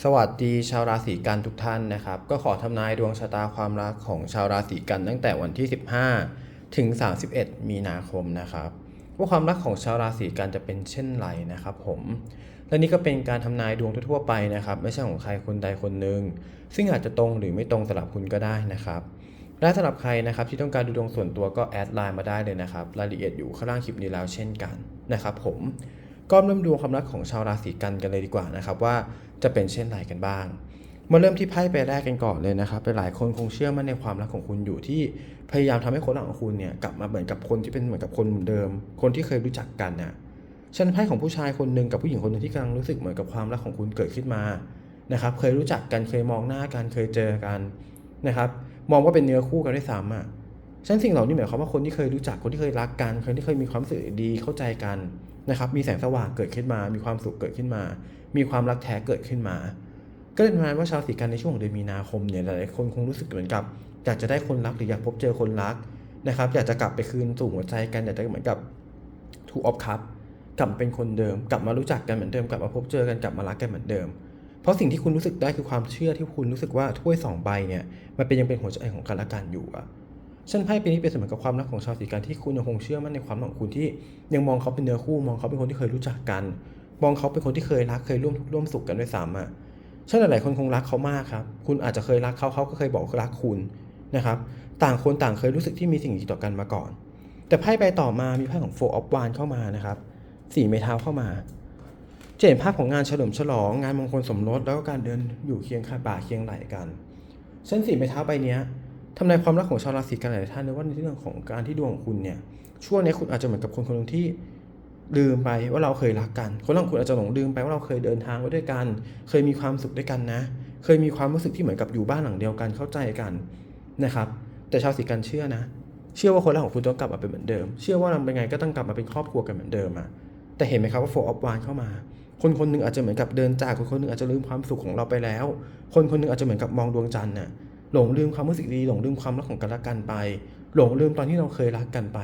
สวัสดีชาวราศีกันทุกท่านนะครับ ก็ขอทำนายดวงชะตาความรักของชาวราศีกันตั้งแต่วันที่ 15 ถึง 31 มีนาคมนะครับ ว่าความรักของชาวราศีกันจะเป็นเช่นไรนะครับ ผมและนี่ก็เป็นการทำนายดวงทั่วไปนะครับ ไม่ใช่ของใครคนใดคนหนึ่งซึ่งอาจจะตรงหรือไม่ตรงสำหรับคุณก็ได้นะครับ และสำหรับใครนะครับที่ต้องการดูดวงส่วนตัวก็แอดไลน์มาได้เลยนะครับรายละเอียดอยู่ข้างล่างคลิปนี้แล้วเช่นกันนะครับ ผม ก็เริ่มดูความรักของชาวราศีกันกันเลยดีกว่านะครับว่าจะเป็นเช่นไรกันบ้าง มาเริ่มที่ไพ่ใบแรกกันก่อนเลยนะครับหลายคนคงเชื่อมั่นในความรักของคุณอยู่ที่พยายามทำให้คนรักของคุณเนี่ยกลับมาเหมือนกับคนที่เป็นเหมือนกับคนเหมือนเดิม คนที่เคยรู้จักกันน่ะฉันไพ่ของผู้ชายคนหนึ่งกับผู้หญิงคนหนึ่งที่กำลังรู้สึกเหมือนกับความรักของคุณเกิดขึ้นมานะครับเคยรู้จักกันเคยมองหน้ากันเคยเจอกันนะครับมองว่าเป็นเนื้อคู่กันด้วยซ้ำอะฉันสิ่งเหล่านี้หมายความว่าคนที่เคยรู้จักคนที่เคยรักกันคนที่เคยมีความรู้สึกดีเข้าใจกัน นะครับมีแสงสว่างเกิดขึ้นมา มีความสุขเกิดขึ้นมา มีความรักแท้เกิดขึ้นมา ก็เลยประมาณว่าชาวสีกันในช่วงเดือนมีนาคมเนี่ยหลายคนคงรู้สึกเหมือนกับอยากจะได้คนรักหรืออยากพบเจอคนรักนะครับอยากจะกลับไปคืนสู่หัวใจกันอยากจะเหมือนกับทูออฟคัพกลับเป็นคนเดิม กลับมารู้จักกันเหมือนเดิมกลับมาพบเจอกันกลับมารักกันเหมือนเดิม เพราะสิ่งที่คุณรู้สึกได้คือความเชื่อที่คุณรู้สึกว่าถ้วยสองใบเนี่ยมันเป็นยังเป็นหัวใจของกันและกันอยู่อะ ฉันไพ่ปีนี้เป็นเสมือนกับความรักของชาวสีกันที่คุณยังคงเชื่อมั่นในความของคุณที่ยังมองเขาเป็นเนื้อคู่ มองเขาเป็นคนที่เคยรู้จักกัน มองเขาเป็นคนที่เคยรักเคยร่วมทุกร่วมสุขกันด้วยซ้ำอะฉันหลายๆคนคงรักเขามากครับ คุณอาจจะเคยรักเขาเขาก็เคยบอกรักคุณนะครับ ต่างคนต่างเคยรู้สึกที่มีสิ่งดีต่อกันมาก่อน แต่ไพ่ใบต่อมามีไพ่ของ Four of Wands เข้ามานะครับสี่ไม้เท้าเข้ามาจะเห็นภาพของงานเฉลิมฉลอง งานมงคลสมรสแล้วก็การเดินอยู่เคียงข้างบ่าเคียงไหลกัน เส้นสี่ไม้เท้าใบเนี้ย ทำนายความรักของชาวราศีกันหลายท่านเลยว่าในเรื่องของการที่ดวงของคุณเนี่ยช่วงนี้คุณอาจจะเหมือนกับคนคนหนึ่งที่ลืมไปว่าเราเคยรักกัน คนของคุณอาจจะหลงลืมไปว่าเราเคยเดินทางไว้ด้วยกัน เคยมีความสุขด้วยกันนะ เคยมีความรู้สึกที่เหมือนกับอยู่บ้านหลังเดียวกันเข้าใจกันนะครับ แต่ชาวสีกันเชื่อนะ เชื่อว่าคนรักของคุณต้องกลับมาเป็นเหมือนเดิม เชื่อว่าเราเป็นไงก็ต้องกลับมาเป็นครอบครัวกันเหมือนเดิมอะแต่เห็นไหมครับว่าโฟออฟวานเข้ามา คนคนหนึงอาจจะเหมือนกับเดินจากคนคนหนึงอาจจะลืมความสุขของเราไปแล้ว คนคนหนึงอาจจะเหมือนกับมองดวงจันทร์น่ะ หลงลืมความรู้สึกดีหลงลืมความรักของกันและกันไป หลงลืมตอนที่เราเคยรักกันไป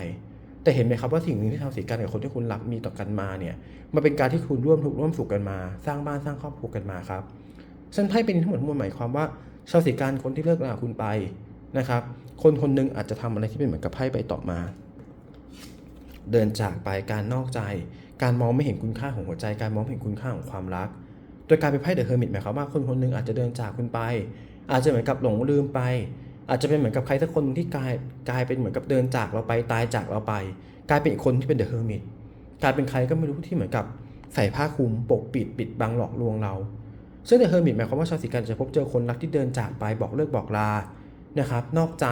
แต่เห็นไหมครับว่าสิ่งหนึ่งที่ชาวสีกันกับคนที่คุณรักมีต่อกันมาเนี่ยมันเป็นการที่คุณร่วมทุกข์ร่วมสุขกันมา สร้างบ้านสร้างครอบครัวกันมาครับฉันไพ่เป็นทั้งหมดทั้งมวลหมายความว่าชาวสีกันคนที่เลิกลาคุณไปนะครับ คนคนหนึงอาจจะทำอะไรที่เป็นเหมือนกับไพ่ใบต่อมา เดินจากไปการนอกใจ การมองไม่เห็นคุณค่าของหัวใจ การมองไม่เห็นคุณค่าของความรักโดยการเป็นไพ่เดอะเฮอร์มิตหมายความว่าคนคนหนึงอาจจะเดินจากคุณไป อาจจะเหมือนกับหลงลืมไป อาจจะเป็นเหมือนกับใครสักคนที่กลายกลายเป็นเหมือนกับเดินจากเราไปตายจากเราไป กลายเป็นอีกคนที่เป็นเดอะเฮอร์มิตกลายเป็นใครก็ไม่รู้ที่เหมือนกับใส่ผ้าคลุมปกปิดปิดบังหลอกลวงเรา ซึ่งเดอะเฮอร์มิตหมายความว่าชาวสีกันจะพบเจอคนรักที่เดินจากไปบอกเลิกบอกลานะครับนอกใจ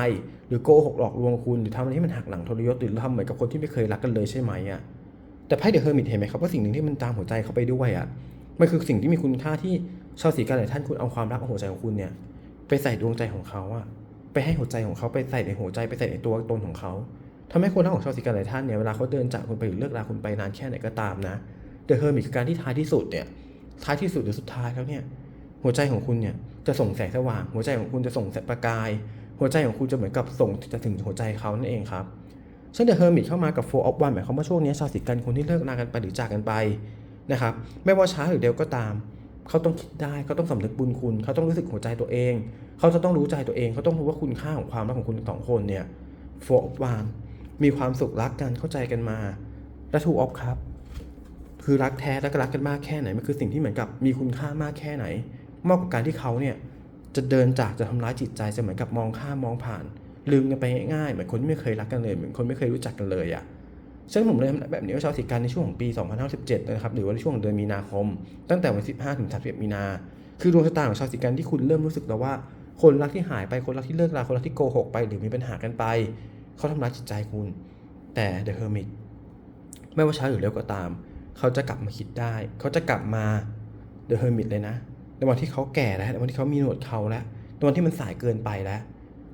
หรือโกหกหลอกลวงคุณหรือทำอะไรที่มันหักหลังทรยศหรือทำเหมือนกับคนที่ไม่เคยรักกันเลยใช่ไหมอะแต่ไพ่เดอะเฮอร์มิตเห็นไหมครับว่าสิ่งหนึ่งที่มันตามหัวใจเขาไปด้วยอะมันคือสิ่งที่มีคุณค่าที่ชาวสีกันหลายท่านคุณเอาความรักของหัวใจของคุณเนี่ย ไปใส่ดวงใจของเขาอะไปให้หัวใจของเขาไปใส่ในหัวใจไปใส่ในตัวตนของเขาทำให้คนทั้งของชาวสิกันหลายท่านเนี่ยเวลาเขาเดินจากคุณไปหรือเลิกลาคุณไปนานแค่ไหนก็ตามนะเดอะเฮอร์มิคือการที่ท้ายที่สุดเนี่ยท้ายที่สุดหรือสุดท้ายแล้วเนี่ยหัวใจของคุณเนี่ยจะส่งแสงสว่าง หัวใจของคุณจะส่งแสงประกาย หัวใจของคุณจะเหมือนกับส่งจะถึงหัวใจเขานั่นเองครับเช่นเดอะเฮอร์มิตเข้ามากับโฟร์ออฟวันหมายความว่าช่วงนี้ชาวสิกันคนที่เลิกลากันไปหรือจากกันไปนะครับไม่ว่าช้าหรือเร็วก็ตาม เขาต้องคิดได้เขาต้องสำนึกบุญคุณเขาต้องรู้สึกหัวใจตัวเอง เขาจะต้องรู้ใจตัวเอง เขาต้องรู้ว่าคุณค่าของความรักของคุณสองคนเนี่ยโฟร์วานมีความสุขรักกันเข้าใจกันมาและทูออฟครับ คือรักแท้และรักกันมากแค่ไหนมันคือสิ่งที่เหมือนกับมีคุณค่ามากแค่ไหนมากกว่าการที่เขาเนี่ยจะเดินจากจะทำร้ายจิตใจจะเหมือนกับมองข้ามมองผ่าน ลืมกันไปง่ายๆเหมือนคนที่ไม่เคยรักกันเลยเหมือนคนไม่เคยรู้จักกันเลยอะ ซึ่งผมเลยทำแบบนี้กับชาวสิกันในช่วงของปี 2017นะครับหรือว่าในช่วงเดือนมีนาคม ตั้งแต่วัน 15 ถึง 31 มีนา คือดวงชะตาของชาวสิกันที่คุณเริ่มรู้สึกแล้วว่า คนรักที่หายไปคนรักที่เลิกลาคนรักที่โกหกไปหรือมีปัญหากันไป เขาทำร้ายจิตใจคุณ แต่ The Hermit ไม่ว่าช้าหรือเร็วก็ตาม เขาจะกลับมาคิดได้ เขาจะกลับมา The Hermit เลยนะในวันที่เขาแก่แล้วในวันที่เขามีหนวดเขาแล้วในวันที่มันสายเกินไปแล้ว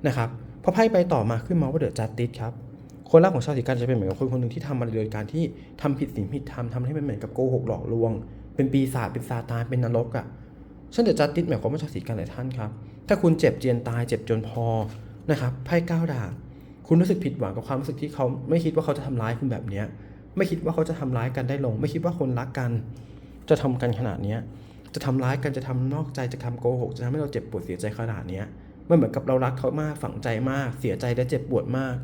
นะครับพอไพ่ไปต่อมาขึ้นมาว่าเดอะจัตติสครับ คนรักของชาวสีกันจะเป็นเหมือนกับคนคนหนึ่งที่ทำอะไรโดยการที่ทำผิดสิ่งผิดทำทำให้มันเหมือนกับโกหกหลอกลวง เป็นปีศาจเป็นซาตานเป็นนรกอะ่ะฉันเดอะจัตติสหมายความว่าชาวสีกันหลายท่านครับ ถ้าคุณเจ็บเจียนตายเจ็บจนพอนะครับไพ่ก้าวดาบคุณรู้สึกผิดหวังกับความรู้สึกที่เขาไม่คิดว่าเขาจะทำร้ายคุณแบบเนี้ยไม่คิดว่าเขาจะทำร้ายกันได้ลง ไม่คิดว่าคนรักกัน จะทำกันขนาดเนี้ยจะทำร้ายกันจะทำนอกใจจะทำโกหก จะทำให้เราเจ็บปวดเสียใจขนาดเนี้ยมันเหมือนกับเรารักเขามากฝังใจมาก เสียใจและเจ็บปวดมาก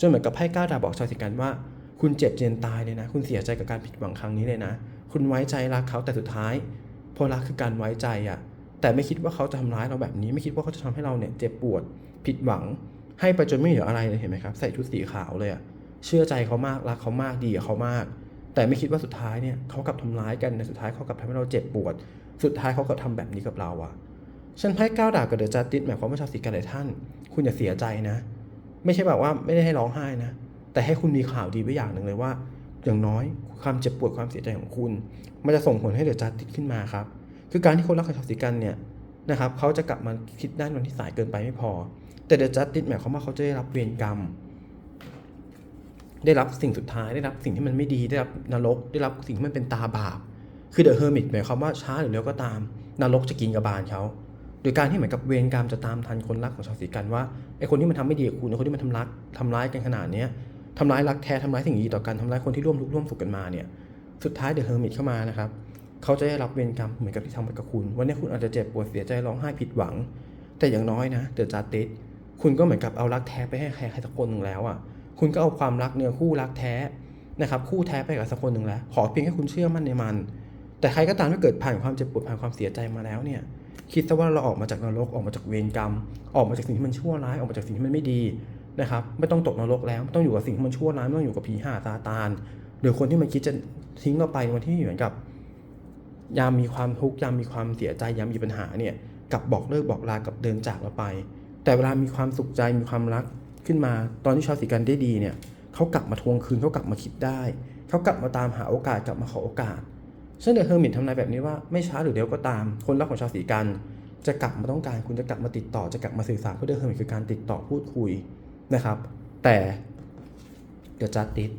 จนเหมือนกับไพ่ก้าดาบอกชาวสิกันว่า คุณเจ็บเจนตายเลยนะ คุณเสียใจกับการผิดหวังครั้งนี้เลยนะ คุณไว้ใจรักเขาแต่สุดท้ายเพราะรักคือการไว้ใจอะแต่ไม่คิดว่าเขาจะทำร้ายเราแบบนี้ ไม่คิดว่าเขาจะทำให้เราเนี่ยเจ็บปวดผิดหวัง ให้ไปจนไม่เหลืออะไรเลยเห็นไหมครับใส่ชุดสีขาวเลยอะเชื่อใจเขามากรักเขามากดีกับเขามาก แต่ไม่คิดว่าสุดท้ายเนี่ยเขากลับทำร้ายกันในสุดท้ายเขากลับทำให้เราเจ็บปวด สุดท้ายเขาก็ทำแบบนี้กับเราอะฉันไพ่ก้าวดาบกับเดอะจัสติสหมายความว่าชาวสีกันหลายท่าน คุณอย่าเสียใจนะ ไม่ใช่แบบว่าไม่ได้ให้ร้องไห้นะ แต่ให้คุณมีข่าวดีไว้อย่างหนึ่งเลยว่า อย่างน้อยความเจ็บปวดความเสียใจของคุณ มันจะส่งผลให้เดอะจัสติสขึ้นมาครับ คือการที่คนรักกับชาวสีกันเนี่ยนะครับเขาจะกลับมาคิดด้านวันที่สายเกินไปไม่พอ แต่เดอะจัสติสหมายความว่าเขาจะได้รับเวรกรรม ได้รับสิ่งสุดท้ายได้รับสิ่งที่มันไม่ดีได้รับนรก ได้รับสิ่งที่มันเป็นตาบาปคือเดอะเฮอร์มิตหมายความว่าช้าหรือเร็วก็ตามนรกจะกินกระบาลเขา โดยการที่เหมือนกับเวรกรรมจะตามทันคนรักของชาวสีกันว่าไอ้คนที่มันทำไม่ดีกับคุณไอ้คนที่มันทำรักทำร้ายกันขนาดเนี้ยทำร้ายรักแท้ทำร้ายสิ่งดีต่อกันทำร้ายคนที่ร่วมทุกข์ร่วมสุขกันมาเนี่ยสุดท้ายเดอะเฮอร์มิตเข้ามานะครับเขาจะได้รับเวรกรรมเหมือนกับที่ทำไปกับคุณ วันนี้คุณอาจจะเจ็บปวดเสียใจร้องไห้ผิดหวัง แต่อย่างน้อยนะเดอะจัสติสคุณก็เหมือนกับเอารักแท้ไปให้ใครใครสักคนหนึ่งแล้วอะคุณก็เอาความรักเนื้อคู่รักแท้นะครับคู่แท้ไปกับสักคนหนึ่งแล้ว ขอเพียงแค่คุณเชื่อมั่นในมัน แต่ใครก็ตามที่เกิดผ่านความเจ็บปวดผ่านความเสียใจมาแล้วเนี่ย คิดซะว่าเราออกมาจากนรกออกมาจากเวรกรรม ออกมาจากสิ่งที่มันชั่วร้ายออกมาจากสิ่งที่มันไม่ดีนะครับ ไม่ต้องตกนรกแล้วไม่ต้องอยู่กับสิ่งที่มันชั่วร้ายไม่ต้องอยู่กับผีห่าซาตานหรือคนที่มันคิดจะทิ้งเราไปในวันที่เหมือนกับ ยามมีความทุกข์ยามมีความเสียใจยามมีปัญหาเนี่ยกับบอกเลิกบอกลากับเดินจากเราไป แต่เวลามีความสุขใจมีความรักขึ้นมา ตอนที่ชาวสีกันได้ดีเนี่ยเขากลับมาทวงคืนเขากลับมาคิดได้เขากลับมาตามหาโอกาสกลับมาขอโอกาส ซึ่งเดอะเฮอร์มิตทำนายแบบนี้ว่าไม่ช้าหรือเร็วก็ตาม คนรักของชาวสีกัน จะกลับมาต้องการคุณจะกลับมาติดต่อจะกลับมาสื่อสารเพราะเดอะเฮอร์มิตคือการติดต่อพูดคุยนะครับ แต่เดี๋ยวจัดติด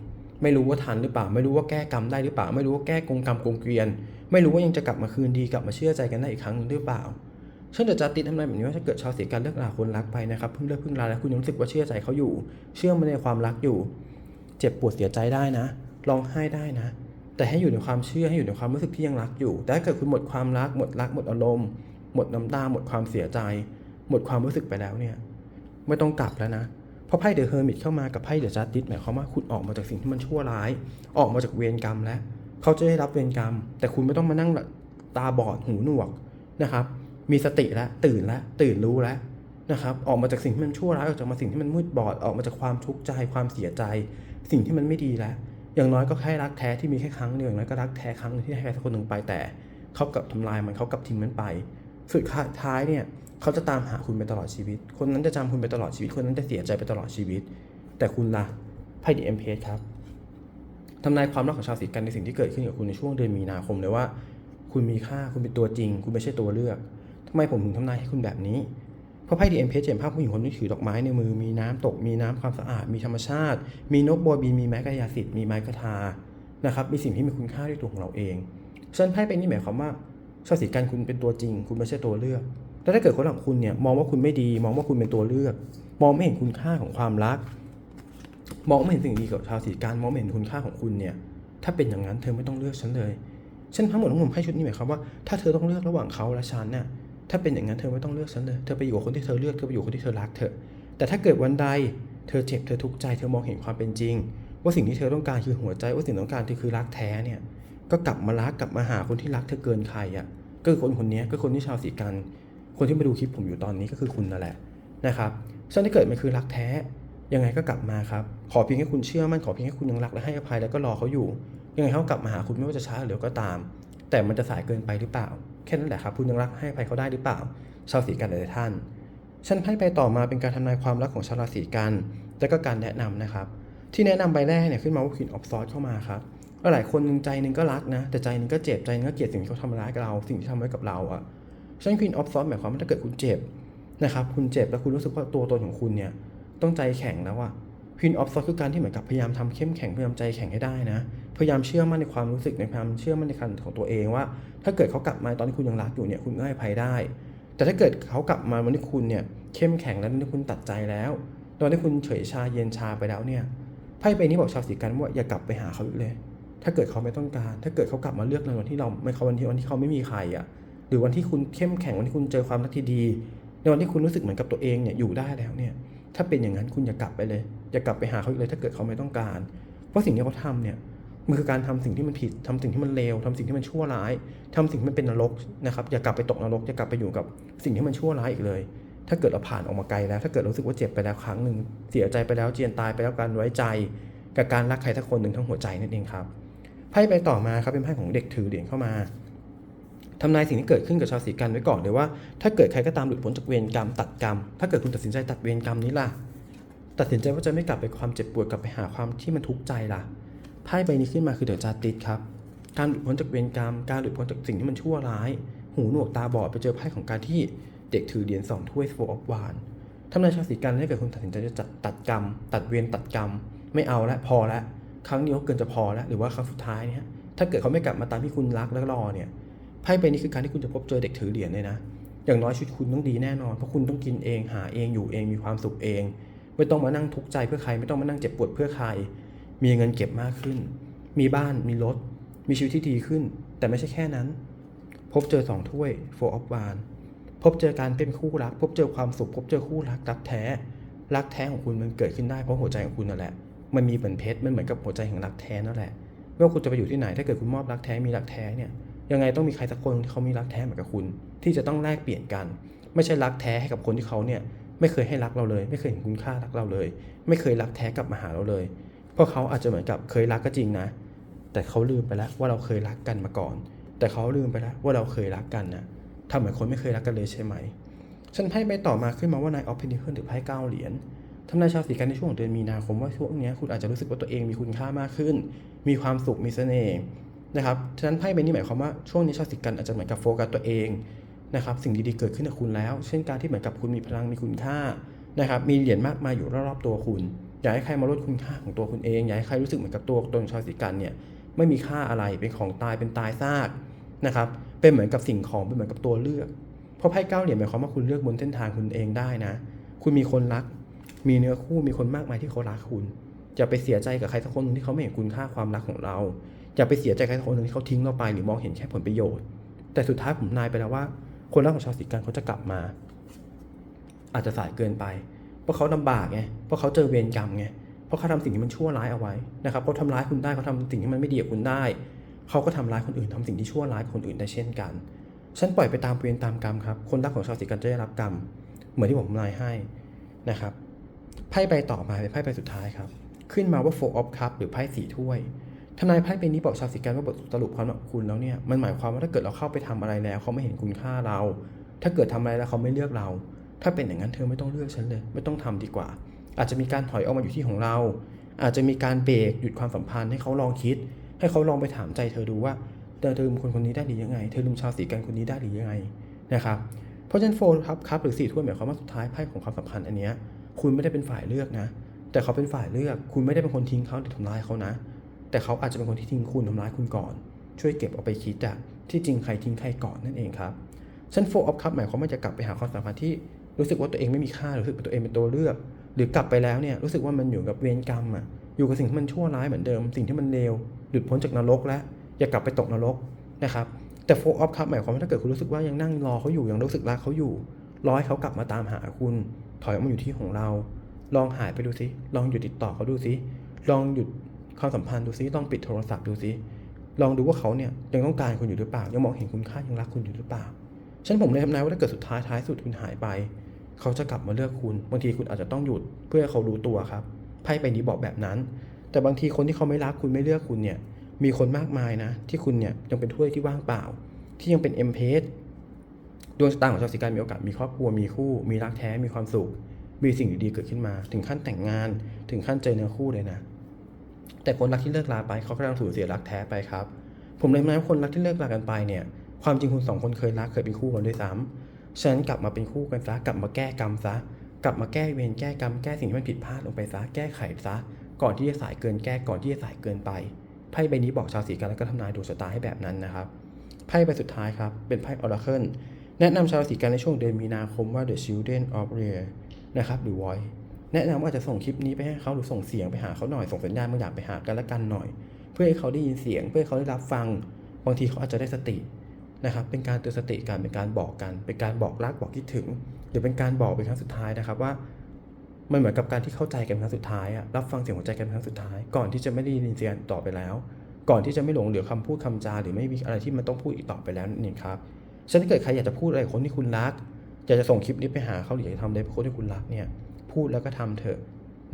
ไม่รู้ว่าทันหรือเปล่า ไม่รู้ว่าแก้กรรมได้หรือเปล่า ไม่รู้ว่าแก้กงกรรมกงเกวียน ไม่รู้ว่ายังจะกลับมาคืนดีกลับมาเชื่อใจกันได้อีกครั้งหรือเปล่าเช่นเดอะจัดติดทำนายแบบนี้ว่าถ้าเกิดชาวสีกันเลิกลาคนรักไปนะครับเพิ่งเลิกเพิ่งลาแล้วคุณยังรู้สึกว่าเชื่อใจเขาอยู่ เชื่อมันในความรักอยู่ เจ็บปวดเสียใจได้นะร้องไห้ได้นะ แต่ให้อยู่ในความเชื่อให้อยู่ในความรู้สึกที่ยังรักอยู่ แต่ถ้าเกิดคุณหมดความรัก หมดรัก หมดอารมณ์ หมดน้ำตา หมดความเสียใจ หมดความรู้สึกไปแล้วเนี่ย ไม่ต้องกลับแล้วนะ เพราะไพ่เดอะเฮอร์มิตเข้ามากับไพ่เดอะจัสติสหมายความว่าคุณออกมาจากสิ่งที่มันชั่วร้าย ออกมาจากเวรกรรมแล้ว เขาจะได้รับเวรกรรม แต่คุณไม่ต้องมานั่งตาบอดหูหนวกนะครับ มีสติแล้วตื่นแล้วตื่นรู้แล้วนะครับ ออกมาจากสิ่งที่มันชั่วร้ายออกจากมาสิ่งที่มันมืดบอดออกมาจากความทุกข์ใจความเสียใจ สิ่งที่มันไม่ดีแล้ว อย่างน้อยก็แค่รักแท้ที่มีแค่ครั้งเดียวอย่างน้อยก็รักแท้ครั้งหนึงที่ให้ใครสักคนหนึ่งไปแต่เขากับทำลายมันเขากับทิ้งมันไป สุดท้ายเนี่ยเขาจะตามหาคุณไปตลอดชีวิต คนนั้นจะจำคุณไปตลอดชีวิต คนนั้นจะเสียใจไปตลอดชีวิต แต่คุณล่ะไพ่ดีเอ็มเพครับทำนายความรักของชาวสีกันในสิ่งที่เกิดขึ้นกับคุณในช่วงเดือนมีนาคมเลยว่า คุณมีค่าคุณเป็นตัวจริง คุณไม่ใช่ตัวเลือกทำไมผมถึงทำนายให้คุณแบบนี้ เพราะไพ่ดีเอ็มเพจเห็นภาพผู้หญิงคนนี้ถือดอกไม้ในมือมีน้ำตกมีน้ำความสะอาด มีธรรมชาติ มีนกโบยบินมีไม้กายสิทธิ์มีไม้กระทานะครับมีสิ่งที่มีคุณค่าด้วยตัวของเราเองฉันไพ่เป็นนี่หมายความว่าชาวสีกันคุณเป็นตัวจริง คุณไม่ใช่ตัวเลือกแล้วถ้าเกิดคนของคุณเนี่ยมองว่าคุณไม่ดี มองว่าคุณเป็นตัวเลือก มองไม่เห็นคุณค่าของความรัก มองไม่เห็นสิ่งดีกับชาวสีกันมองไม่เห็นคุณค่าของคุณเนี่ยถ้าเป็นอย่างนั้นเธอไม่ต้องเลือกฉันเลยฉันทั้งหมดทั้งมวลไพ่ชุดนี้หมายความว่าถ้าเธอต้องเลือกระหว่างเขาและฉันเนี่ย ถ้าเป็นอย่างนั้นเธอไม่ต้องเลือกฉันเลย เธอไปอยู่กับคนที่เธอเลือกเธอไปอยู่คนที่เธอรักเถอะ แต่ถ้าเกิดวันใด เธอเจ็บเธอทุกข์ใจเธอมองเห็นความเป็นจริง ว่าสิ่งที่เธอต้องการคือหัวใจ ว่าสิ่งต้องการเธอคือรักแท้เนี่ย ก็กลับมารักกลับมาหาคนที่รักเธอเกินใครอะ ก็คือคนคนนี้ก็คนที่ชาวสีกัน คนที่มาดูคลิปผมอยู่ตอนนี้ก็คือคุณนั่นแหละนะครับฉันถ้าเกิดมันคือรักแท้ ยังไงก็กลับมาครับ ขอเพียงแค่คุณเชื่อมั่นขอเพียงแค่คุณยังรักและให้อภัยแล้วก็รอเขาอยู่ ยังไงเขากลับมาหาคุณไม่ว่าจะช้าหรือก็ตาม แต่มันจะสายเกินไปหรือเปล่า แค่นั้นแหละครับคุณยังรักให้ภัยเขาได้หรือเปล่า ชาวสีกันหลายท่าน ฉันไพ่ไปต่อมาเป็นการทำนายความรักของชาวราศีกันและก็การแนะนำนะครับ ที่แนะนำใบแรกเนี่ยขึ้นมาว่า Queen of Swords เข้ามาครับแล้วหลายคนหนึ่งใจหนึ่งก็รักนะ แต่ใจหนึ่งก็เจ็บใจหนึงก็เกลียดสิ่งที่เขาทำร้ายกับเรา สิ่งที่ทำไว้กับเราอะฉัน Queen of Swords หมายความว่าถ้าเกิดคุณเจ็บนะครับคุณเจ็บแล้วคุณรู้สึกว่าตัวตนของคุณเนี่ยต้องใจแข็งแล้วอะ Queen of Swords คือการที่เหมือนกับพยายามทำเข้มแข็งพยายามใจแข็งให้ได้นะ พยายามเชื่อมั่นในความรู้สึกในความเชื่อมั่นในการของตัวเองว่า ถ้าเกิดเขากลับมาตอนที่คุณยังรักอยู่เนี่ยคุณก็ให้ภัยได้ แต่ถ้าเกิดเขากลับมาวันที่คุณเนี่ยเข้มแข็งแล้ววันที่คุณตัดใจแล้ว ตอนที่คุณเฉยชาเย็นชาไปแล้วเนี่ยไพ่ใบนี้บอกชาวสีกันว่าอย่ากลับไปหาเขาอีกเลย ถ้าเกิดเขาไม่ต้องการ ถ้าเกิดเขากลับมาเลือกในวันที่เราไม่เขาวันที่วันที่เขาไม่มีใครอะหรือวันที่คุณเข้มแข็งวันที่คุณเจอความรักที่ดีในวันที่คุณรู้สึกเหมือนกับตัวเองเนี่ยอยู่ได้แล้วเนี่ยถ้าเป็นอย่างนั้นคุณอย่ากลับไปเลย อย่ากลับไปหาเขาอีกเลย ถ้าเกิดเขาไม่ต้องการ เพราะสิ่งที่เขาทำเนี่ย มันคือการทำสิ่งที่มันผิดทำสิ่งที่มันเลวทำสิ่งที่มันชั่วร้ายทำสิ่งที่มันเป็นนรกนะครับอย่ากลับไปตกนรกอย่ากลับไปอยู่กับสิ่งที่มันชั่วร้ายอีกเลย ถ้าเกิดเราผ่านออกมาไกลแล้ว ถ้าเกิดรู้สึกว่าเจ็บไปแล้วครั้งหนึ่งเสียใจไปแล้วเจียนตายไปแล้วการไว้ใจ กับการรักใครสักคนหนึ่งทั้งหัวใจนั่นเองครับไพ่ไปต่อมาครับเป็นไพ่ของเด็กถือเหรียญเข้ามาทำนายสิ่งที่เกิดขึ้นกับชาวสีกันไว้ก่อนเลยว่า ถ้าเกิดใครก็ตามหลุดพ้นจากเวรกรรมตัดกรรม ถ้าเกิดคุณตัดสินใจตัดเวรกรรมนี้ล่ะตัดสินใจว่าจะไม่กลับไปความเจ็บปวดกลับไปหาความที่มันทุกข์ใจล่ะ ไพ่ใบนี้ขึ้นมาคือเดอะจาติสครับ การหลุดพ้นจากเวรกรรม การหลุดพ้นจากสิ่งที่มันชั่วร้าย หูหนวกตาบอดไปเจอไพ่ของการที่เด็กถือเหรียญสองถ้วยโฟออฟวานทำนายชาวสีกันถ้าเกิดคุณตัดสินใจจะจัดตัดกรรม ตัดเวรตัดกรรม ไม่เอาละพอละครั้งเดียวเกินจะพอแล้วหรือว่าครั้งสุดท้ายเนี่ยถ้าเกิดเขาไม่กลับมาตามที่คุณรักและรอเนี่ยไพ่ใบนี้คือการที่คุณจะพบเจอเด็กถือเหรียญเลยนะอย่างน้อยชีวิตคุณต้องดีแน่นอนเพราะคุณต้องกินเองหาเองอยู่เองมีความสุขเอง ไม่ต้องมานั่งทุกข์ใจเพื่อใครไม่ต้องมานั่งเจ็บปวดเพื่อใคร มีเงินเก็บมากขึ้น มีบ้านมีรถ มีชีวิตที่ดีขึ้น แต่ไม่ใช่แค่นั้น พบเจอสองถ้วย four of w a n พบเจอการเป็นคู่รัก พบเจอความสุข พบเจอคู่รักรักแท้ รักแท้ของคุณมันเกิดขึ้นได้เพราะหัวใจของคุณนั่นแหละ มันมีเหมือนเพชรมันเหมือนกับหัวใจของรักแท้นั่นแหละไม่ว่าคุณจะไปอยู่ที่ไหนถ้าเกิดคุณมอบรักแท้มีรักแท้เนี่ยยังไงต้องมีใครสักคนที่เขามีรักแท้เหมือนกับคุณ ที่จะต้องแลกเปลี่ยนกัน ไม่ใช่รักแท้ให้กับคนที่เขาเนี่ยไม่เคยให้รักเราเลย ไม่เคยเห็นคุณค่ารักเราเลย ไม่เคยรักแท้กลับมาหาเราเลย พราะเขาอาจจะเหมือนกับเคยรักก็จริงนะ แต่เขาลืมไปแล้วว่าเราเคยรักกันมาก่อน แต่เขาลืมไปแล้วว่าเราเคยรักกันนะทำเหมือนคนไม่เคยรักกันเลยใช่ไหม ฉันไพ่ใบต่อมาขึ้นมาว่านายออฟเพนดิเคิลหรือไพ่เก้าเหรียญทำนายชาวสีกันในช่วงเดือนมีนาคมว่าช่วงนี้คุณอาจจะรู้สึกว่าตัวเองมีคุณค่ามากขึ้น มีความสุขมีเสน่ห์นะครับฉะนั้นไพ่ใบนี้หมายความว่าช่วงนี้ชาวสีกันอาจจะเหมือนกับโฟกัสตัวเองนะครับสิ่งดีๆเกิดขึ้นกับคุณแล้ว เช่นการที่เหมือนกับคุณมีพลังมีคุณค่านะครับมีเหรียญมากมายอยู่รอบๆตัวคุณ อยากให้ใครมาลดคุณค่าของตัวคุณเองอยากให้ใครรู้สึกเหมือนกับตัวตนชาวสีกันเนี่ยไม่มีค่าอะไรเป็นของตายเป็นตายซากนะครับเป็นเหมือนกับสิ่งของเป็นเหมือนกับตัวเลือก เพราะไพ่เก้าเหรียญหมายความว่าคุณเลือกบนเส้นทางคุณเองได้นะ คุณมีคนรัก มีเนื้อคู่มีคนมากมายที่เขารักคุณอย่าไปเสียใจกับใครสักคนหนึ่งที่เขาไม่เห็นคุณค่าความรักของเราอย่าไปเสียใจกับใครสักคนหนึ่งที่เขาทิ้งเราไปหรือมองเห็นแค่ผลประโยชน์ แต่สุดท้ายผมนายไปแล้วว่า คนรักของชาวสีกันเขาจะกลับมา อาจจะสายเกินไป เพราะเขาลำบากไง เพราะเขาเจอเวรกรรมไง เพราะเขาทำสิ่งที่มันชั่วร้ายเอาไว้นะครับเขาทำร้ายคุณได้เขาทำสิ่งที่มันไม่ดีกับคุณได้ เขาก็ทำร้ายคนอื่นทำสิ่งที่ชั่วร้ายกับคนอื่นได้เช่นกัน ฉันปล่อยไปตามเวรตามกรรมครับ คนรักของชาวสีกันจะได้รับกรรม เหมือนที่ผมนายให้นะครับ ไพ่ใบต่อมาเป็นไพ่ใบสุดท้ายครับ ขึ้นมาว่า four of cup หรือไพ่สี่ถ้วยทำนายไพ่ใบนี้บอกชาวสีกันว่าบทสรุปความรักของคุณแล้วเนี่ย มันหมายความว่าถ้าเกิดเราเข้าไปทำอะไรแล้ว เขาไม่เห็นคุณค่าเรา ถ้าเกิดทำอะไรแล้วเขาไม่เลือกเรา ถ้าเป็นอย่างนั้นเธอไม่ต้องเลือกฉันเลย ไม่ต้องทำดีกว่า อาจจะมีการถอยออกมาอยู่ที่ของเรา อาจจะมีการเบรกหยุดความสัมพันธ์ให้เขาลองคิด ให้เขาลองไปถามใจเธอดูว่าเธอลืมคนคนนี้ได้หรือยังไง เธอลืมชาวสีกันคนนี้ได้หรือยังไงนะครับเพราะฉะนั้นโฟนครับครับหรือสี่ถ้วยหมายความว่าสุดท้ายไพ่ของความสัมพันธ์อันเนี้ยคุณไม่ได้เป็นฝ่ายเลือกนะ แต่เขาเป็นฝ่ายเลือก คุณไม่ได้เป็นคนทิ้งเขาหรือทำร้ายเขานะ แต่เขาอาจจะเป็นคนที่ทิ้งคุณทำร้ายคุณก่อน ช่วยเก็บเอาไปคิดอะที่จริงใครทิ้งใครก่อนนั่นเองครับฉันโฟออฟคัพหมายความว่าจะกลับไปหาความสัมพันธ์ที่ รู้สึกว่าตัวเองไม่มีค่าหรือรู้สึกว่าตัวเองเป็นตัวเลือก หรือกลับไปแล้วเนี่ยรู้สึกว่ามันอยู่กับเวรกรรมอะอยู่กับสิ่งที่มันชั่วร้ายเหมือนเดิม สิ่งที่มันเลวหลุดพ้นจากนรกแล้ว อย่ากลับไปตกนรกนะครับแต่โฟออฟคัพหมายความว่าถ้าเกิดคุณรู้สึกว่ายังนั่งรอเขาอยู่ยังรู้สึกรักเขาอยู่รอให้เขากลับมาตามหาคุณ ถอยออกมาอยู่ที่ของเรา ลองหายไปดูซิลองหยุดติดต่อเขาดูซิลองหยุดความสัมพันธ์ดูซิลองปิดโทรศัพท์ดูซิลองดูว่าเขาเนี่ยยังต้องการคุณอยู่หรือเปล่ายังมองเห็นคุณค่ายังรักคุณอยู่หรือเปล่าฉันผมเลยทำนายว่าถ้าเกิดสุดท้ายท้ายสุดคุณหายไป เขาจะกลับมาเลือกคุณบางทีคุณอาจจะต้องหยุดเพื่อให้เขารู้ตัวครับไพ่ใบนี้บอกแบบนั้น แต่บางทีคนที่เขาไม่รักคุณไม่เลือกคุณเนี่ยมีคนมากมายนะ ที่คุณเนี่ยยังเป็นถ้วยที่ว่างเปล่า ที่ยังเป็นเอ็มเพสดวงชะตาของชาวสีกันมีโอกาสมีครอบครัวมีคู่ มีรักแท้มีความสุข มีสิ่งดีๆเกิดขึ้นมา ถึงขั้นแต่งงาน ถึงขั้นเจอเนื้อคู่เลยนะ แต่คนรักที่เลิกลาไปเขาก็ต้องสูญเสียรักแท้ไปครับ ผมเลยมาว่าคนรักที่เลิกลากันไปเนี่ยความจริงคุณสองคนเคยรักเคยเป็นคู่กันด้วยซ้ำ ฉะนั้นกลับมาเป็นคู่กันซะกลับมาแก้กรรมซะกลับมาแก้เวรแก้กรรมแก้สิ่งที่มันผิดพลาดลงไปซะแก้ไขซะก่อนที่จะสายเกินแก้ก่อนที่จะสายเกินไปไพ่ใบนี้บอกชาวสีกันแล้วก็ทำนายดวงชะตาให้แบบนั้นนะครับไพ่ใบสุดท้ายครับเป็นไพ่ออราเคิลแนะนำชาวราศีกันในช่วงเดือนมีนาคมว่า The Children of Rare นะครับหรือ Voice แนะนำว่าจะส่งคลิปนี้ไปให้เขาหรือส่งเสียงไปหาเขาหน่อยส่งสัญญาณบางอย่างไปหากันและกันหน่อย เพื่อให้เขาได้ยินเสียง เพื่อให้เขาได้รับฟัง บางทีเขาอาจจะได้สติ นะครับ เป็นการเตือนสติกันเป็นการบอกกัน เป็นการบอกรักบอกคิดถึง หรือเป็นการบอกเป็นครั้งสุดท้ายนะครับว่า มันเหมือนกับการที่เข้าใจกันเป็นครั้งสุดท้ายอะรับฟังเสียงหัวใจกันเป็นครั้งสุดท้าย ก่อนที่จะไม่ได้ยินเสียงต่อไปแล้ว ก่อนที่จะไม่หลงเหลือคำพูดคำจา หรือไม่มีอะไรที่มันต้องพูดอีกต่อไปแล้วนั่ครับฉะนั้นถ้าเกิดใครอยากจะพูดอะไรคนที่คุณรักอยากจะส่งคลิปนี้ไปหาเขาหรืออยากจะทำอะไรคนที่คุณรักเนี่ยพูดแล้วก็ทำเถอะ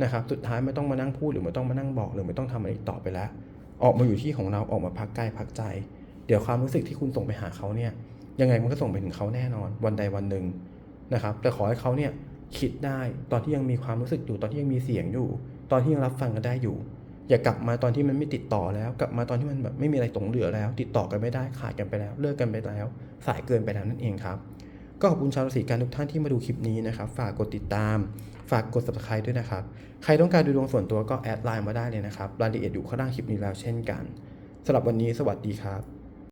นะครับสุดท้ายไม่ต้องมานั่งพูดหรือไม่ต้องมานั่งบอกหรือไม่ต้องทำอะไรต่อไปแล้ว ออกมาอยู่ที่ของเราออกมาพักกายพักใจ เดี๋ยวความรู้สึกที่คุณส่งไปหาเขาเนี่ย ยังไงมันก็ส่งไปถึงเขาแน่นอน วันใดวันหนึ่งนะครับ แต่ขอให้เขาเนี่ยคิดได้ตอนที่ยังมีความรู้สึกอยู่ตอนที่ยังมีเสียงอยู่ ตอนที่ยังรับฟังกันได้อยู่ อย่ากลับมาตอนที่มันไม่ติดต่อแล้ว กลับมาตอนที่มันแบบไม่มีอะไรตรงเหลือแล้ว ติดต่อกันไม่ได้ขาดกันไปแล้ว เลิกกันไปแล้ว สายเกินไปแล้วนั่นเองครับก็ขอบคุณชาวราศีกันทุกท่านที่มาดูคลิปนี้นะครับ ฝากกดติดตาม ฝากกด subscribe ด้วยนะครับ ใครต้องการดูดวงส่วนตัวก็แอดไลน์มาได้เลยนะครับ รายละเอียดอยู่ข้างล่างคลิปนี้แล้วเช่นกันสำหรับวันนี้สวัสดีครับ